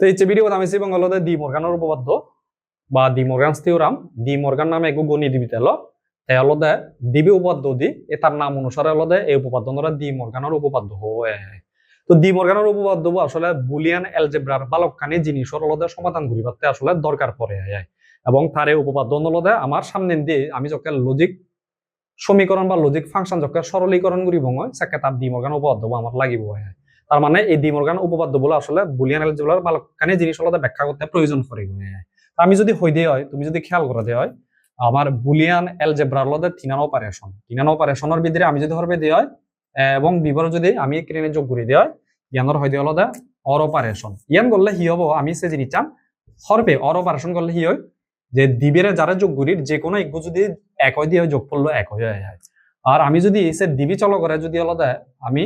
তো এই আমি এবং হলদে ডি মর্গানের উপপাদ্য বা De Morgan theorem De Morgan নামে একো গণিত বিদ্যালয় তে হলদে ডিবি উপপাদ্য দি এ তার নাম অনুসারে এই উপপাদ্য ধরা ডি মর্গানের উপপাদ্য হয়ে। তো ডি মর্গানের উপপাদ্য আসলে বুলিয়ান এলজেব্রার বালকখানি জিনিসের হলদে সমাধান করি পারতে আসলে দরকার পড়ে যায় এবং তার এই উপপাদ্য হলদে আমার সামনে দিয়ে আমি যখন লজিক সমীকরণ বা লজিক ফাংশন যখন সরলীকরণ করিব মই সাকে তার ডি মর্গান উপপাদ্য আমার লাগিব। হয় তার মানে এই ডি মর্গান উপপাদ্য বলে আসলে বুলিয়ান এলজেব্রার বালকখানি জিনিস হলদে ব্যাখ্যা করতে প্রয়োজন পড়ে আমি যদি হই দিয়ে হয়, তুমি যদি খেয়াল করে দিয়ে হয় আমার বুলিয়ান এলজেব্রার লদে তিনান অপারেশন তিনান অপারেশনের ভিতরে আমি যদি হরবে দিয়ে হয়, এবং বিবর যদি আমি ক্রেনে যোগ করে দিয়ে হয় ইয়ানোর হয় দিয়ে হলদে অর অপারেশন ইয়ান করলে হি হব, আমি সে জিনিস চাম হরবে অর অপারেশন করলে হি হয়, যে দিবের যারা যোগ করি যে কোনো এক যদি এক হয় দিয়ে যোগ করল এক হয়ে যায় আর আমি যদি সে দিবি চলো করে যদি হলদে আমি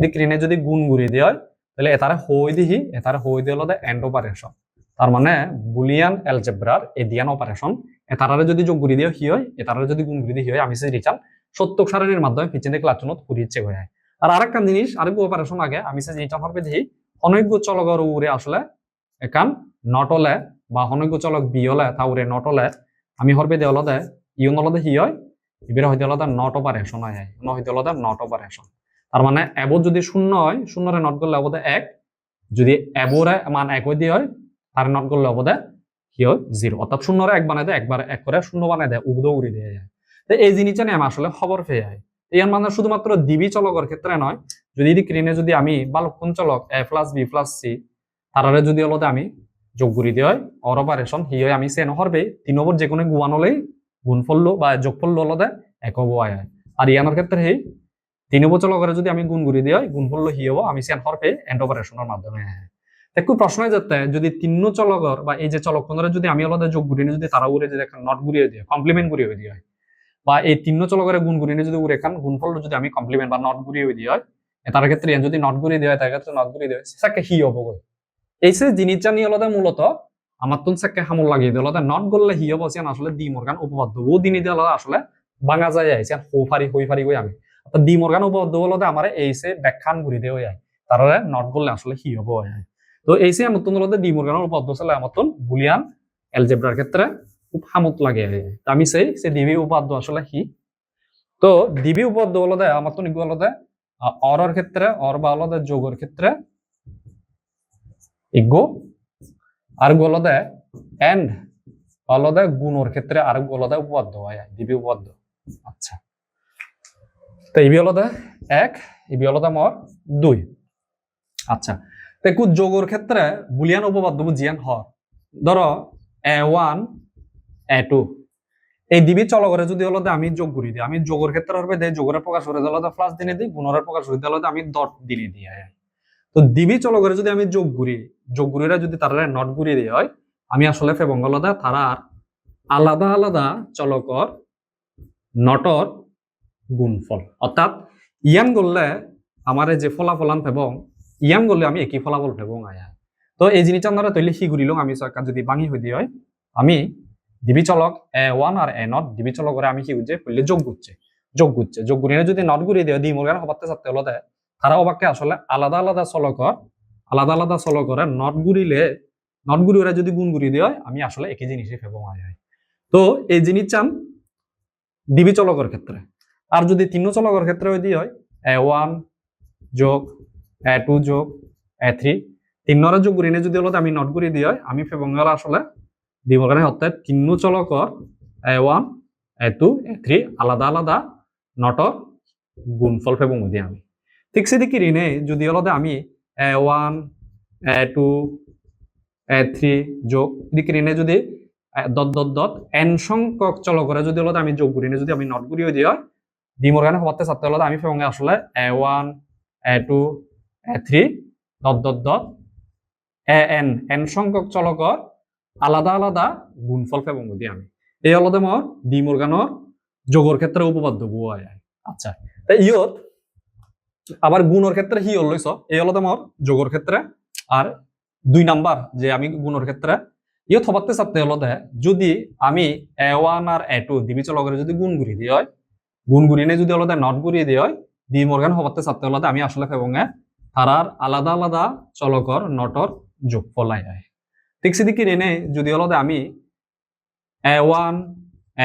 যদি ক্রেনে যদি গুণ ঘুরি দিয়ে হয় তাহলে এটারে হই দিহি এটারে হই দিয়ে হলদে এন্ড অপারেশন তার মানে বুলিয়ান এলজেব্রার এদিয়ান অপারেশন এতারারে যদি যোগ করে দিয়ে হি হয় এতারারে যদি গুণ করে দিয়ে হয় আমি সেই রিচাল সত্যক সারণীর মাধ্যমে পিছনে ক্লাচনত করি ইচ্ছে হয়ে আর আরেকটা জিনিস আরেক অপারেশন আগে আমি সেই জিনিসটা ভাববে দেখি অনৈক্য চলকের উপরে আসলে একান নটলে বা অনৈক্য চলক বিয়লে তা উরে নটলে আমি হরবে দিয়ে হলদে ইউন হলদে হি হয় ইবিরে হইতে হলদে নট অপারেশন হয় ন হইতে হলদে নট অপারেশন তার মানে এব যদি শূন্য হয়, শূন্যরে নট করলে অবদে এক। যদি এবরে মান এক হয়ে দিয়ে হয়, তার নট করলে অবদে কি হয়? জিরো অর্থাৎ শূন্যরে এক বানাই দেয়, একবার এক করে শূন্য বানাই দেয় উগ্দ উড়ি দিয়ে যায়। তো এই জিনিসটা নিয়ে আমি আসলে খবর পেয়ে যাই। এই মানে শুধুমাত্র দিবি চলকের ক্ষেত্রে নয়, যদি ক্রিনে যদি আমি বালক্ষণ চলক A plus B plus C তারারে যদি হলতে আমি যোগ করি দিয়ে হয় অর অপারেশন হি হয় আমি সে নহরবে তিন ওপর যে কোনো গুয়ান হলেই গুণফল বা যোগফল হলতে এক হয় আর ইয়ানোর ক্ষেত্রে সেই তিন ওপর চলকের যদি আমি গুণ করি দিয়ে হয় গুণফল হি হব আমি সে হরবে এন্ড অপারেশনের মাধ্যমে। একটু প্রশ্ন হয়ে যাতে যদি তিন চলকর বা এই যে চলকখনরে যদি আমি আলাদা যোগ ঘুরিয়ে যদি তারা উড়ে যদি একটা নট ঘুরিয়ে দিয়ে কমপ্লিমেন্ট ঘুরিয়ে দিয়ে হয়। বা এই তিন চলকরে গুণ ঘুরিয়ে যদি উড়ে খান গুণফল যদি আমি কমপ্লিমেন্ট বা নট ঘুরিয়ে দিয়ে হয় তার ক্ষেত্রে যদি নট ঘুরিয়ে দিয়ে হয় তার ক্ষেত্রে নট ঘুরিয়ে দিয়ে হয় সেটাকে হি হব গই এই সে জিনিসটা নিয়ে আলাদা মূলত আমার তুন সাকে হামল লাগিয়ে দিল নট গললে হি হব সিয়ান আসলে দি মর্গান উপপাদ্য ও দিনই দিয়ে আলাদা আসলে বাঙা যায় যায় সিয়ান হো ফারি হই ফারি গই আমি। অর্থাৎ ডি মর্গান উপপাদ্য বলতে আমার ব্যাখ্যান ঘুরি দিয়ে যায় তারা নট গললে আসলে হি হব তো এই সে আমতন হলো ডি মর্গানের উপপাদ্য চলে আমতন বুলিয়ান এলজেব্রার ক্ষেত্রে খুব হামত লাগে আমি সেই সে ডিবি উপাদ্য আসলে কি তো ডিবি উপাদ্য হলদে আমার তো নিগু হলদে অরর ক্ষেত্রে অর বা হলদে যোগের ক্ষেত্রে ইগো আর হলদে এন্ড হলদে গুণর ক্ষেত্রে আর হলদে উপাদ্য হয় ডিবি উপাদ্য আচ্ছা। তো ইবি হলদে এক ইবি হলদে মর দুই। আচ্ছা দেখো যোগের ক্ষেত্রে বুলিয়ান উপপাদ্য বুঝিয়ান হ। ধরো, এ ওয়ান, এ টু। এই দিবি চলকরে যদি হলো আমি যোগ করি দিই। আমি যোগের ক্ষেত্রে হবে দেয় যোগের প্রকাশ করে দিলে প্লাস দিনে দিই গুণরের প্রকাশ করে দিলে আমি ডট দিনে দিই। তো দিবি চলকরে যদি আমি যোগ করি, যোগ করিরা যদি তারা নট ঘুরিয়ে দিয়ে হয়, আমি আসলে ফেবঙ্গলদা তারার আলাদা আলাদা চলকর নটর গুণফল। অর্থাৎ ইয়ান করলে আমার যে ফলাফলান ফেবং ইয়ান করলে আমি একই ফলাফল ফেবং আয়া। তো এই জিনিসটা আপনারা তৈরি সি ঘুরিল আমি সরকার যদি বাঙি হয়ে দিয়ে হয় আমি দিবি চলক এ ওয়ান আর এ নট দিবি চলক করে আমি কি বুঝছে করলে যোগ গুচ্ছে যোগ গুচ্ছে যোগ গুণিয়ে যদি নট ঘুরিয়ে দিয়ে দি মোরগান হবাতে চাতে হলো তারা অবাককে আসলে আলাদা আলাদা চলকর আলাদা আলাদা চলকরে নট ঘুরিলে নট ঘুরিয়ে যদি গুণ ঘুরিয়ে দেয়, আমি আসলে একই জিনিসই ফেবো হয় তো এই জিনিস চান দিবি চলকর ক্ষেত্রে। আর যদি তিন চলকর ক্ষেত্রে দিয়ে হয় এ ওয়ান যোগ এ টু যোগ এ থ্রি তিন নরা যোগ ঘুরিয়ে যদি হলো আমি নট ঘুরিয়ে দিয়ে হয়, আমি ফেবঙ্গাল আসলে দিব কারণে অর্থাৎ তিন চলকর A one A two A three আলাদা আলাদা নটর গুণফল ফেবং দিয়ে আমি। ঠিক সেদিকে ঋণে যদি হলো আমি A one A two A three যোগ এদিকে ঋণে যদি দত দত দত এন সংখ্যক চলকরে যদি হলো আমি যোগ করি যদি আমি নট ঘুরিয়ে দিয়ে ডিমর গানে হবাতে চাতে হলো আমি ফেবঙ্গে আসলে A one A two A three দত দত দত এ এন এন সংখ্যক চলকর, আলাদা আলাদা গুণফল ফেবং দি আমি। এই হলদে মর ডি মর্গানোর যোগর ক্ষেত্রে উপপাদ্য বুয়া আচ্ছা তা ইয়ত আবার গুণর ক্ষেত্রে হি হলইছ এই হলদে মর যোগর ক্ষেত্রে। আর দুই নাম্বার যে আমি গুণর ক্ষেত্রে, ইয়ত হবাতে চাতে হলদে যদি আমি এ ওয়ান আর এ টু দিবি চলকের যদি গুণ ঘুরি দিয়ে হয়? গুণ ঘুরিনে যদি হলদে নট ঘুরিয়ে দিয়ে, হয় ডি মর্গান হবাতে চাতে হলদে আমি আসলে ফেবঙ্গে তারার আলাদা আলাদা চলকর নটর যোগফল আয়। ঠিক সেদিকে রেনে যদি হলো দে আমি A one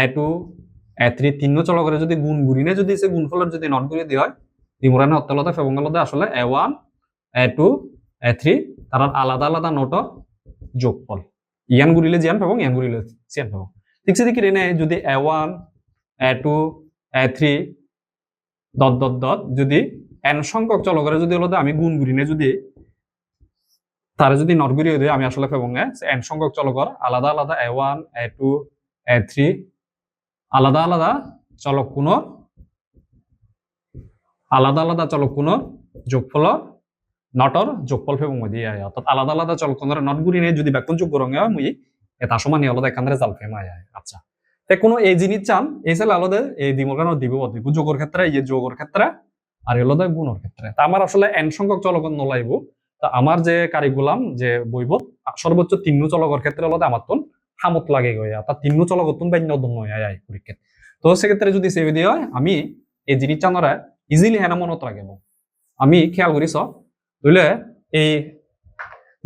A two A three তিন চলকরে যদি গুণ ঘুরিনে যদি সে গুণফলের যদি নট ঘুরিয়ে দেওয়া হয় তিমুরানে অত্যলতা ফেবঙ্গলতে আসলে A one A two A three তার আলাদা আলাদা নোট যোগফল। ইয়ান ঘুরিলে জিয়ান পাবো, ইয়ান ঘুরিলে সিয়ান পাবো। ঠিক সেদিকে রেনে যদি A one A two three দত দত দত যদি এন সংখ্যক চলকরে যদি হলো আমি গুণ ঘুরিনে যদি তারা যদি নট ঘুরিয়ে দেয় আমি আসলে পাবো এন সংখ্যক চলকর আলাদা আলাদা A one A two A three আলাদা আলাদা চলক কোন আলাদা আলাদা চলক কোন যোগফল নটর যোগফল ফেবং মধ্যে আয় অর্থাৎ আলাদা আলাদা চলক কোন নট গুরি নিয়ে যদি ব্যাকুন যোগ রঙে হয়, মুই এটা সমান আলাদা এখানে জাল ফেম আয়। আচ্ছা। তে কোনো এই জিনিস চান এই সালে আলাদা এই দিমর্গান দিব দিব যোগর ক্ষেত্রে, এই যোগর ক্ষেত্রে, আর আলাদা গুণর ক্ষেত্রে। তা আমার আসলে এন সংখ্যক চলক নলাইব। তা আমার যে কারিকুলাম যে বইব সর্বোচ্চ তিন্ন চলকর ক্ষেত্রে আলাদা আমার তোন হামত লাগে গই অর্থাৎ তিন্ন চলক তুন বান্য দন্য আয় পরীক্ষা তো সেক্ষেত্রে যদি সেভি দিয়ে হয়, আমি এই জিনিস চানরা ইজিলি হেনা মনত রাখব আমি খেয়াল করিস বুঝলে এই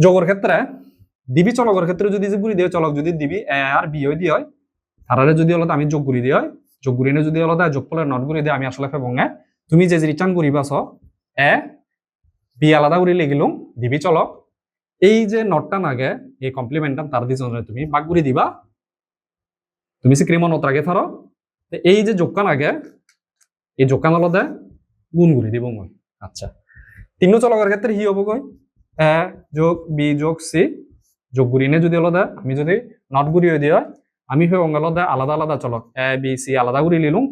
যোগর ক্ষেত্রে দিবি চলকের ক্ষেত্রে যদি যে গুড়ি দিয়ে, চলক যদি দিবি এ আর বি হয়ে দিয়ে হয় তারারে যদি আলাদা আমি যোগ গুড়ি দিয়ে হয় যোগ গুড়ি নিয়ে যদি আলাদা যোগফলের নট গুড়ি দিয়ে, আমি আসলে ফেবঙ্গে তুমি যে রিটার্ন করিবাছ এ, বি আলাদা করে লিখিলুম, দিবি চলক। এই যে নটটা নাগে, এই কমপ্লিমেন্টাম তার দিছ তুমি বাক গুড়ি দিবা। তুমি সে নত রাখে ধরো এই যে যোগকান আগে এই যোগকান আলাদা গুণ গুড়ি দিব মই। আচ্ছা। তিন চলকের ক্ষেত্রে হি হব কই এ যোগ, বি যোগ সি যোগ গুড়িনে যদি আলাদা আমি যদি নট গুড়ি হয়ে দিয়ে আমি সেই অঙ্গালদা, আলাদা আলাদা চলক। এ বি সি আলাদা করে লিলুম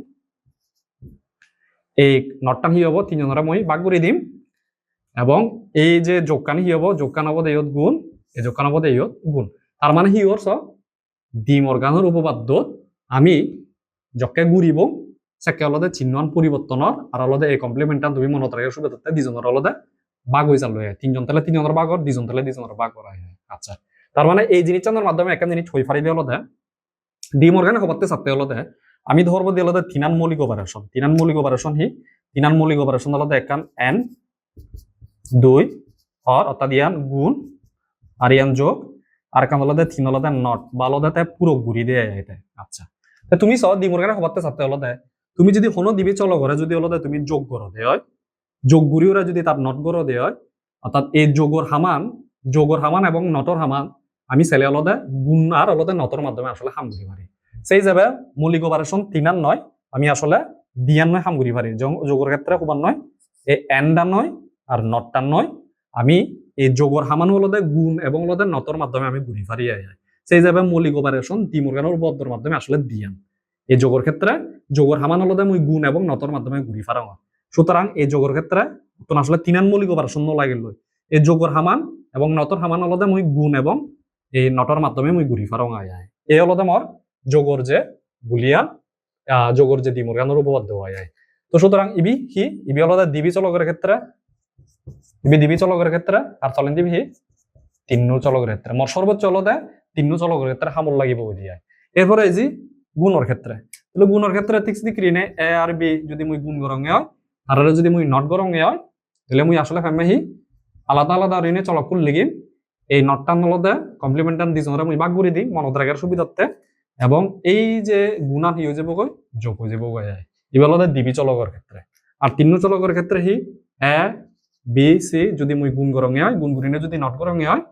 এই নটটান হি হব তিনজনের মই বাক করে দিম। এবং এই যে যোগকান হি হব যোগকান হব ইয়ত গুণ। এই যোগকান হব ইয়ত গুণ। তার মানে হি ওর ডিম অর্গানের উপপাদ্য আমি যকে ঘুরিব সেকে অলদে চিহ্ন পরিবর্তনের আর অলদে এই কমপ্লিমেন্টান তুমি মনত রাখার সুবিধাতে দুজনের অলদে বাঘ হয়ে চালু হয় তিনজন তাহলে তিনজনের বাঘ আর দুজন তাহলে দুজনের বাঘ করা হয় আচ্ছা। তার মানে এই জিনিসটার মাধ্যমে একটা জিনিস হই ফারিলে অলদে। ডিম অর্গানে হবাতে সাথে অলদে আমি ধরবো দিয়ে অলদে তিনান মৌলিক অপারেশন তিনান মৌলিক অপারেশন হি তিনান মৌলিক অপারেশন অলদে একান এন, দুই হর অর্থাৎ ইয়ান গুণ আর ইয়ান যোগ আর কাম অলদে তিন অলদে নট বা তাই পুরো ঘুরি দিয়ে এটা আচ্ছা। তুমি সহ অর্গানে হবাতে সাথে অলদে তুমি যদি হনো দিবি চলো ঘরে যদি অলদে তুমি যোগ করো দে হয়, যোগ গুড়ি ওরা যদি তার নট করো দে হয় অর্থাৎ এই যোগর হামান যোগর হামান এবং নটর হামান আমি ছেলে অলদে গুণ আর অলদে নটর মাধ্যমে আসলে হাম ঘুরি পারি সেই যাবে মৌলিক অপারেশন তিনান নয়, আমি আসলে দিয়ান নয় হাম ঘুরি পারি যং- যোগর ক্ষেত্রে কুবার নয় এই এনডা নয় আর নটটা নয়, আমি এই যোগর হামান হলদে গুণ এবং হলদে নটর মাধ্যমে আমি ঘুরি আই। সেই যাবে মৌলিক অপারেশন তিমুরগানোর বদ্ধর মাধ্যমে আসলে দিয়ান। এই যোগর ক্ষেত্রে যোগর হামান হলদে মুই গুণ এবং নটর মাধ্যমে ঘুরি পারা সুতরাং এই যোগর ক্ষেত্রে, তো আসলে তিনান মৌলিক অপারেশন লাগিল এই যোগর হামান এবং নটর হামান হলদে মুই গুণ এবং এই নটর মাধ্যমে মুই ঘুরি পারং আয় আয় এই হলদে মর যোগর যে বুলিয়ান যোগর যে দিমুরগানোর উপপাদ্য হয় আয় তো সুতরাং ইবি কি ইবি হলদে দিবি চলকের ক্ষেত্রে, ইবি দিবি চলকের ক্ষেত্রে আর চলেন দিবি হি তিন্ন চলকের ক্ষেত্রে। মর সর্বোচ্চ হলদে তিন্ন চলকের ক্ষেত্রে হামল লাগিব ওই দিয়ে এরপরে এই যে গুণর ক্ষেত্রে। তাহলে গুণর ক্ষেত্রে ঠিক দিক রিনে এ আর বি যদি মুই গুণ গরঙে হয় আর হলে যদি মুই নট গরঙে হয়, তাহলে মুই আসলে ফেমে হি আলাদা আলাদা ঋণে চলকুল লিগিম। এই নটটান হলদে কমপ্লিমেন্টান দিজনরে মুই বাগ করে দিই মনত রাখার সুবিধার্থে এবং এই যে গুণান হি হয়ে যাব গই যোগ হয়ে যাব গই এবার হলদে দিবি চলকের ক্ষেত্রে। আর তিন্ন চলকের ক্ষেত্রে হি এ, বি সি যদি মুই গুণ গরঙে হয়, গুণ গুণিনে যদি নট গরঙে হয়,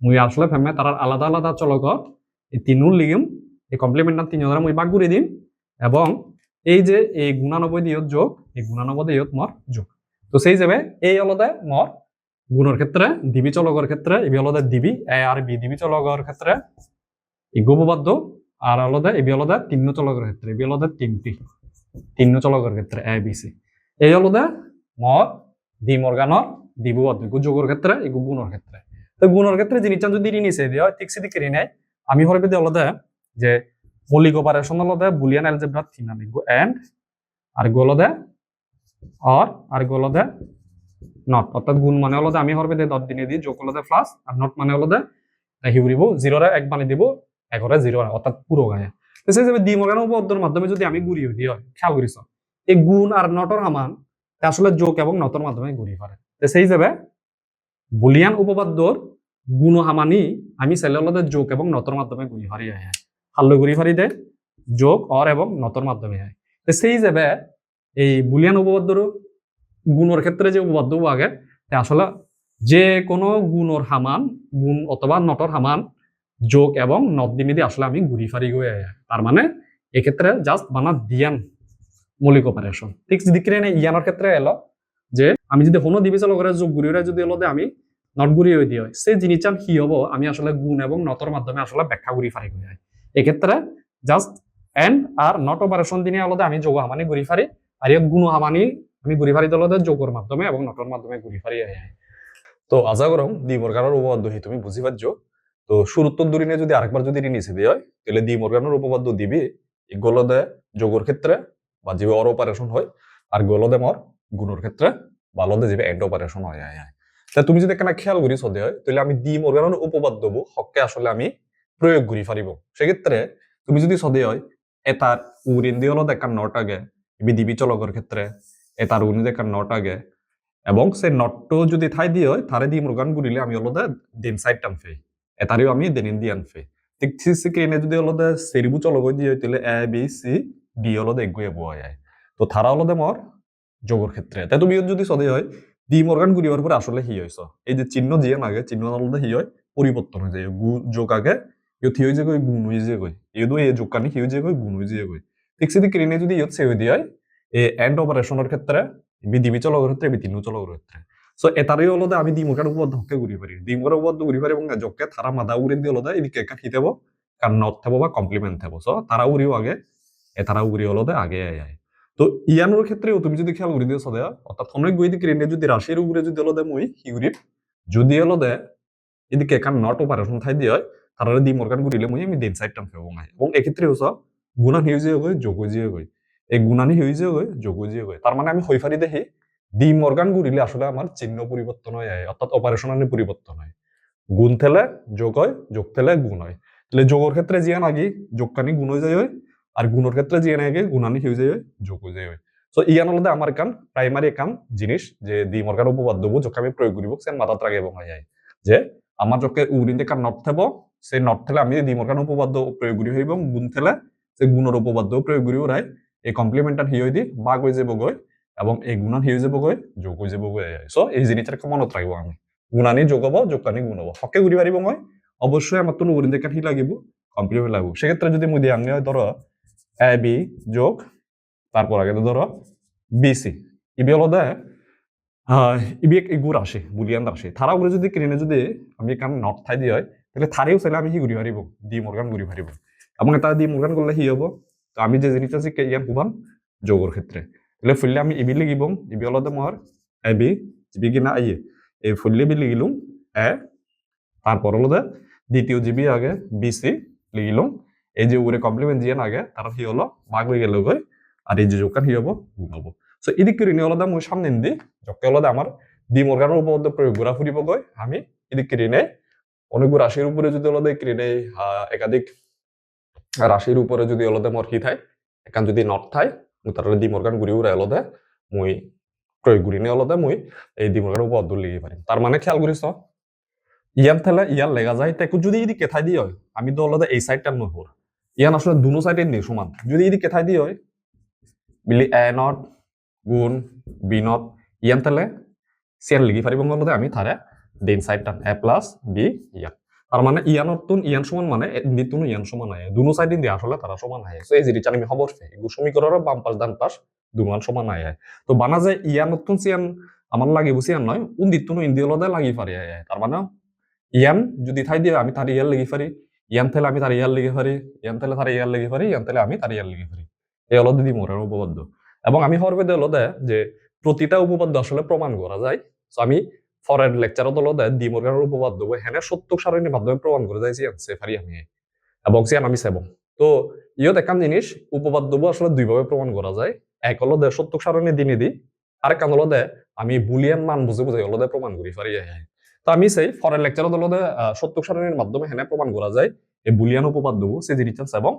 মুই আসলে ফেমে তার আলাদা আলাদা চলক এই তিনুর লিগিম এই কমপ্লিমেন্টার তিন মুই বাগ করে দিম। এবং এই যে এই গুণানব্বই দিয়ত যোগ, এই গুণানব্বই দিয়ত মর যোগ। তো সেই যাবে এই অলদে মর গুণের ক্ষেত্রে দিবি চলকের ক্ষেত্রে এবি অলদে দিবি এ আর বি দিবি চলকের ক্ষেত্রে এই গোপবাদ্য আর অলদে এবি অলদে তিন্ন চলকের ক্ষেত্রে এবি অলদে তিনটি তিন্ন চলকের ক্ষেত্রে, এ, বি সি এই অলদে মর দ্বি মর্গানর দিববাদ্য এগু যোগের ক্ষেত্রে এগু গুণের ক্ষেত্রে। তো গুণের ক্ষেত্রে জিনিসটা যদি ঋণ ঋণিছে দেওয়া ঠিক সেদিকে ঋণে আমি হরবে দিয়ে অলদে যে মৌলিক অপারেশন হলদে বুলিয়ান অ্যালজেব্রা আমি গো এন্ড আর গোলদে অর আর গোলদে নট অর্থাৎ গুণ মানে হলদে আমি হরবে দিয়ে দশ দিনে দিই, যোগ হলদে প্লাস আর নট মানে হলদে হিউরিব জিরোরে এক বানিয়ে দিব, এগরে জিরো অর্থাৎ পুরো গায়ে। তো সেই হিসেবে দ্বিমগান উপপাদ্যর মাধ্যমে যদি আমি ঘুরিয়ে দিই, হয়, খেয়াল করিস। এই গুণ আর নটর হামান তা আসলে যোগ এবং নটর মাধ্যমে ঘুরিয়ে পারে তো সেই হিসেবে বুলিয়ান উপপাদ্যর গুণ হামানি আমি হলদে যোগ এবং নতর মাধ্যমে গুড়ি ফারি আয় হাল্লো গুড়ি ফারি দে যোগ অর এবং নতর মাধ্যমে, হয়। তো সেই যাবে এই বুলিয়ান উপপাদ্যর গুণর ক্ষেত্রে যে উপপাদ্য আগে আসলে যে কোনো গুণর হামান গুণ অথবা নটর হামান যোগ এবং নদ দিমিদি আসলে আমি ঘুরি ফারি গই আয়। তার মানে এক্ষেত্রে জাস্ট বানা দিয়ান মৌলিক অপারেশন ঠিক দিকে ইয়ানোর ক্ষেত্রে এলো যে আমি যদি হনো দিবি চলো করে যোগ ঘুরি যদি এলো আমি নট ঘুরি হয়ে দিয়ে সেই জিনিসটা কি হব? আমি আসলে গুণ এবং নটর মাধ্যমে আসলে ব্যাখ্যা ঘুরি ফারি গই আয়। এক্ষেত্রে জাস্ট এন্ড আর নট অপারেশন দিনে আলাদা আমি যোগ হামানি ঘুরি ফারি আর গুণ হামানি আমি ঘুরি ফারি দলতে যোগর মাধ্যমে এবং নটর মাধ্যমে ঘুরি ফারি আয় তো আশা করম দ্বি মর্গানোর উপপাদ্য হি, তুমি বুঝি পারছ তো শুরুত্তর দূরিনে যদি আরেকবার যদি নিচে দিয়ে হয় তাহলে দ্বি মর্গানোর উপপাদ্য দিবি গলদে যোগর ক্ষেত্রে বা যে অর অপারেশন হয় আর গলদে মর গুণর ক্ষেত্রে বালদে যে এন্ড অপারেশন হয় আয় তা তুমি যদি এখানে খেয়াল করি সদে হয় তাহলে আমি দ্বি মর্গানোর উপপাদ্য হককে আসলে আমি প্রয়োগ করি ফারিব সেক্ষেত্রে তুমি যদি সদে হয় এটার উরিন দিয়ে হলো দেখা নট আগে বিধিবি চলকের ক্ষেত্রে এটার উনি দেখা নট আগে। এবং সে নটটো যদি ঠাই দিয়ে হয়, তারে দিয়ে মুরগান গুলিলে আমি হলো দিন সাইড টান ফে এটারিও আমি দেনিন দিয়ে আনফে ঠিক সি সি কেনে যদি হলো সেরিবু চলক দিয়ে হয় তাহলে এ, বি, সি, ডি হলো এগুয়ে বয়া যায়। তো তারা হলো মর যোগর ক্ষেত্রে। তাই তুমি যদি সদে হয় দি মর্গান গুলিবার পরে আসলে হি হয়েছ এই যে চিহ্ন দিয়ে আগে, চিহ্ন হলো হি হয়, পরিবর্তন হয়ে যায়। গু যোগ আগে ইয়ত হি যায় গই গুণ হয়ে যায় গই ইয়দু এই যোগ কানি হি হয়ে যায় গই গুণ হয়ে যায় গই ঠিক সেদি কেনে যদি ইয়ত সে হয়ে দিয়ে হয় এন্ড অপারেশনের ক্ষেত্রে বিধিবি চলকের ক্ষেত্রে বিধিনু চলকের ক্ষেত্রে। সো এটারই হলো আমি ডিমুরকার উপর ধক্কে ঘুরি পারি ডিমুর উপর ঘুরি পারি এবং জককে তারা মাদা উড়ি দিয়ে হলো এদিকে একা দেবো কারণ নট থাকব বা কমপ্লিমেন্ট থাকব সো তারা উড়িও আগে, এ তারা উড়ি হলো আগে আয় তো ইয়ানোর ক্ষেত্রেও তুমি যদি খেয়াল করে দিও সদে অর্থাৎ অনেক গই দিকে রেনে যদি রাশির উপরে যদি হলো মই হিউরিপ যদি হলো দে এদিকে এখান নট অপারেশন থাই দিয়ে হয় তারা দি মর্গান ঘুরিলে মই আমি দেন সাইড টান নাই এবং এক্ষেত্রে হচ্ছে গুণান হিউজিয়ে গই যোগ জিয়ে গই এই গুণানি হিউজিয়ে গই যোগ জিয়ে গই তার মানে আমি হইফারি দেখি ডি মর্গান ঘুরিলে আসলে আমার চিহ্ন পরিবর্তন হয় অর্থাৎ অপারেশনাল পরিবর্তন হয়। গুণ থেলে যোগ হয়, যোগ থেলে গুণ হয়। তাহলে যোগের ক্ষেত্রে জিয়ান আগে যোগকানি গুণ হয়ে যায় হয় আর গুণের ক্ষেত্রে জিয়ান আগে গুণানি হয়ে যায় হয় যোগ হয়ে যায় হয় সো ইয়ান হলো আমার কান প্রাইমারি কাম, জিনিস যে ডি মর্গান উপপাদ্য যোগ আমি প্রয়োগ করিব সে মাথাত রাখে এবং হয় যায় যে আমার যকে উড়িতে কার নট থাকব সেই নট থেলে আমি ডি মর্গান উপপাদ্য প্রয়োগ করি হইব গুণ থেলে সে গুণের উপপাদ্য প্রয়োগ করি রায় এই কমপ্লিমেন্টার হিয়ে দি বাঘ হয়ে যাব গৈ এবং এই গুণান হিয়ে যাব গৈ যোগ হয়ে যাব গৈ সো এই জিনিসটাকে মনত রাখব আমি। গুণানি যোগ হব যোগকানি গুণ হব। হকে ঘুরি পারিব মই। অবশ্যই আমার তো উড়িন দেখা হি লাগিব। কমপ্লিমেন্ট লাগবে সেক্ষেত্রে যদি মুদি হয় ধরো এ বি যোগ তারপর আগে ধরো বিসি ইবি হলো দে। ইবি এক ইগু রাশি বুলিয়ান রাশি থারা উপরে যদি ক্রেনে যদি আমি কাম নট থাই দিয়ে হয় তাহলে থারেও চাইলে আমি হি ঘুরি পারিব দি মর্গান ঘুরি পারিব এবং এটা দি মর্গান করলে হি হব। তো আমি যে জিনিসটা আছে ইয়ান কুবান যোগর ক্ষেত্রে। তাহলে ফুললে আমি ইবি লিখিব ইবি দে মর এ বি জিবি কিনা আইয়ে। এই ফুললে বি লিখিলুম এ তারপর দে দ্বিতীয় জিবি আগে বিসি লিখিলুম এই যে উপরে কমপ্লিমেন্ট জিয়ান আগে তার হি হলো ভাগ হয়ে গেল গই আর এই যে যোগকান হি হব, গুণ হব। সো এদিক করে নিয়ে হলো মই সামনে দি যকে হলো আমার ডি মর্গানের উপর প্রয়োগ করা ফুরিব গই আমি এদিক করে নে অনেকগুলো রাশির উপরে যদি হলো দেয় ক্রিনে একাধিক রাশির উপরে যদি অলদে মর কি থাই একান যদি নট থাই তার দি মর্গান ঘুরি উড়ে অলদে মই প্রয়োগ করি নে অলদে মই এই দি মর্গান উপর অদ্দুর লিখি পারিম। তার মানে খেয়াল করিস, ইয়ান থেলে ইয়ান লেগা যায় তাকে যদি এদিকে কেথাই দিয়ে হয়, আমি তো অলদে এই সাইডটা নহর ইয়ান আসলে দুনো সাইডে নেই সমান। যদি এদিকে কেথাই দিয়ে হয়, বিলি এ নট, গুণ, বি নট, ইয়ান থেলে সিয়ান লিখি পারিব অলদে আমি তারে দিন সাইডটা এ প্লাস বি, ইয়ান। তার মানে ইয়ানত তুন ইয়ান সমান মানে দিতুন ইয়ান সমান আহে। দুনো সাইড দিয়ে আসলে তারা সমান আহে। সো এই জিনিসটা আমি খবর পাই সমীকরণের বাম পাশ, ডান পাশ, দুমান সমান আহে। তো বানা যায় ইয়ানত তুন সিয়ান আমার লাগে বুঝিয়ান নয় উন দিতুন ইন্দি হলদে লাগি পারি তার মানে ইয়ান যদি থাই দিয়ে, আমি তার ইয়ার লাগি পারি ইয়ান থেলে আমি তার ইয়ার লেগে পারি ইয়ান থেলে তার ইয়ার লেগে পারি ইয়ান থেলে আমি তার ইয়ার লেগে পারি এই হলো দিদি মোরের উপপাদ্য। এবং আমি হরবেদে হলো যে প্রতিটা উপপাদ্য আসলে প্রমাণ করা যায়। তো আমি ফরের লেকচারত হলো দি মর্গানের উপপাদ্য হেনে সত্য সারণীর মাধ্যমে প্রমাণ করে যাইছি আনছে পারি আমি এবং সিয়ান আমি সেবং তো ইয়ত একান জিনিস উপপাদ্য আসলে দুইভাবে প্রমাণ করা যায়। এক হলো দে সত্য সারণী দিনে দি আরেক কান হলো দে আমি বুলিয়ান মান বুঝে বুঝে হলো দে প্রমাণ করি পারি তো আমি সেই ফরের লেকচারত হলো দে সত্য সারণীর মাধ্যমে হেনে প্রমাণ করা যায়, এই বুলিয়ান উপপাদ্য সে জিনিসটা এবং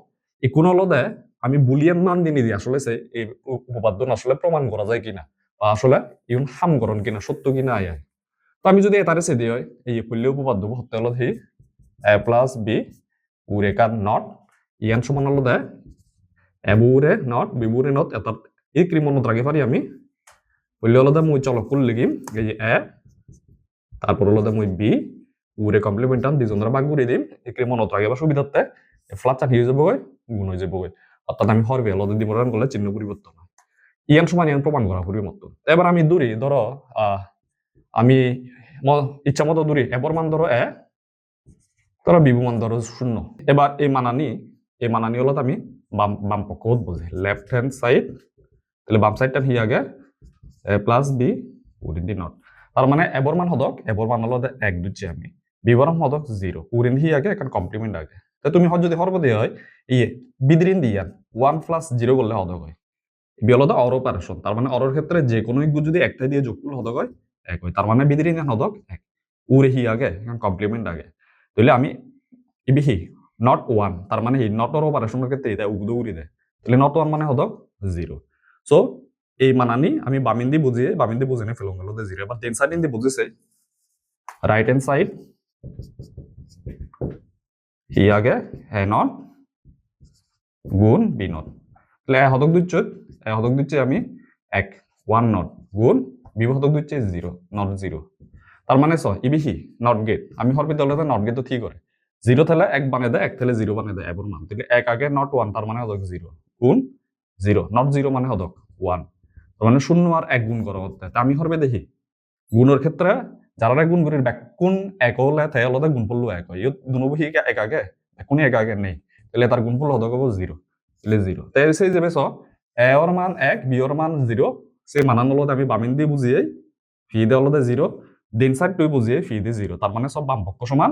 ইকুন হলো দে আমি বুলিয়ান মান দিনে দি আসলে সেই, এই উপপাদ্য আসলে প্রমাণ করা যায় কিনা, বা আসলে ইউন হাম হামকরণ কিনা সত্য কিনা আয় তো আমি যদি এটারে চেদি হয় এই করলে উপপাদ্য হতে হলো সেই এ প্লাস বি উৰে কার নট ইয়ান সমান হলো দে এবুরে নট বিবুরে নট এটা এই ক্রিম মনত রাখি পারি আমি। বললে হলো দে মই চলক কুল লিখিম এই যে এ তারপর হলো দে মই বি উরে কমপ্লিমেন্টাম দুজনের ভাগ করে দিম এই ক্রিম মনত রাখিবার সুবিধাতে ফ্লাট চাট হয়ে যাব গুণ হয়ে যাব অর্থাৎ আমি হরবে হলো দিব করলে চিহ্ন পরিবর্তন হয়। ইয়ান সমান ইয়ান প্রমাণ করা পরিব মতো এবার আমি দূরি ধরো আহ, আমি ম- ইচ্ছা মতো দূরি এবার মান ধরো এ, ধরো বিভু মান ধরো শূন্য। এবার এই মানানি এই মানানি হলো আমি বাম বাম পক্ষ বুঝি। লেফট হ্যান্ড সাইড তাহলে বাম সাইডটা হি আগে, A plus B within the not তার মানে এবার মান হদক এবার মান হলো এক দিচ্ছি আমি। বিবরণ হদক জিরো উইদিন হি আগে, এখন কমপ্লিমেন্ট আগে। তো তুমি যদি হরব দিয়ে হয় ইয়ে বিদিন দিয়ান ওয়ান প্লাস জিরো করলে হদক হয়। বি হলো অর অপারেশন তার মানে অরর ক্ষেত্রে যে কোনো যদি একটা দিয়ে যোগ করলে হদক হয় এক হয় তার মানে বিদিন হদক এক। উরে হি আগে কমপ্লিমেন্ট আগে। তাহলে আমি ইবি হি নট ওয়ান তার মানে হি নট অর অপারেশনের ক্ষেত্রে এটা উগদ উড়ি দেয় তাহলে নট ওয়ান মানে হদক জিরো সো এই মানানি আমি বামিন্দি বুঝিয়ে বামিন্দি বুঝিয়ে ফেলুন গেল জিরো এবার তিন সাইড ইন্দি বুঝিছে রাইট হ্যান্ড সাইড হি আগে হে নট গুণ বি নট তাহলে হদক দিচ্ছ হদক দিচ্ছে আমি এক ওয়ান নট গুণ বি হদক দিচ্ছে জিরো নট জিরো তার মানে চ ইবি হি নট গেট আমি হরবি দলে নট গেট তো ঠিক করে জিরো থেলে এক বানিয়ে দেয়, এক থেলে জিরো বানিয়ে দেয়, এবার মান। তাহলে এক আগে নট ওয়ান তার মানে হদক জিরো গুণ জিরো নট জিরো মানে হদক ওয়ান তার মানে শূন্য আর এক গুণ করা হতে তা আমি হরবে দেখি। গুণের ক্ষেত্রে যারা গুণ করি ব্যাকুণ এক হলে তাই হলে গুণ পড়ল এক হয়। ইয়ত দুনো এক আগে ব্যাকুণই এক আগে নেই। তাহলে তার গুণ পড়ল হদক হব জিরো তাহলে জিরো তাই সেই যাবে চ এ ওর মান এক, বি ওর মান জিরো সেই মানান হলত আমি বামিন দিয়ে বুঝিয়ে ফি হলতে জিরো দিন সাইড টুই বুঝিয়ে ফি দিয়ে জিরো তার মানে সব বাম পক্ষ সমান।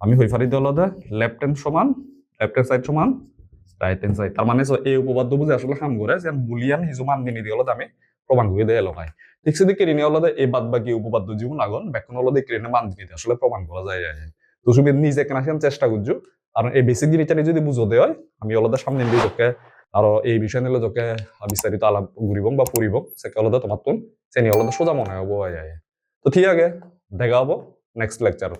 আমি হইফারি দিয়ে হলতে লেফট হ্যান্ড সমান, লেফট হ্যান্ড সাইড সমান রাইট হ্যান্ড সাইড তার মানে এই উপপাদ্য বুঝে আসলে কাম করে যে বুলিয়ান হিজু মান দিনে দিয়ে আমি প্রমাণ করে দিয়ে এলাকায় ঠিক সেদিকে কেরিনে হলতে এই বাদ বাকি উপপাদ্য জীবন আগন ব্যাকুণ হলতে কেরিনে মান দিনে আসলে প্রমাণ করা যায় তো তুমি নিজে কেনা চেষ্টা করছ আর এই বেসিক জিনিসটা যদি বুঝো দেয় আমি অলরেডি সামনে দিয়ে আর এই বিষয় নিলে তোকে বিস্তারিত আলাপ ঘুরিব বা পড়িব সেকে অলরেডি তোমার তুন, সে নিয়ে অলরেডি সোজা মনে হব তো ঠিক আছে, দেখা হব নেক্সট লেকচার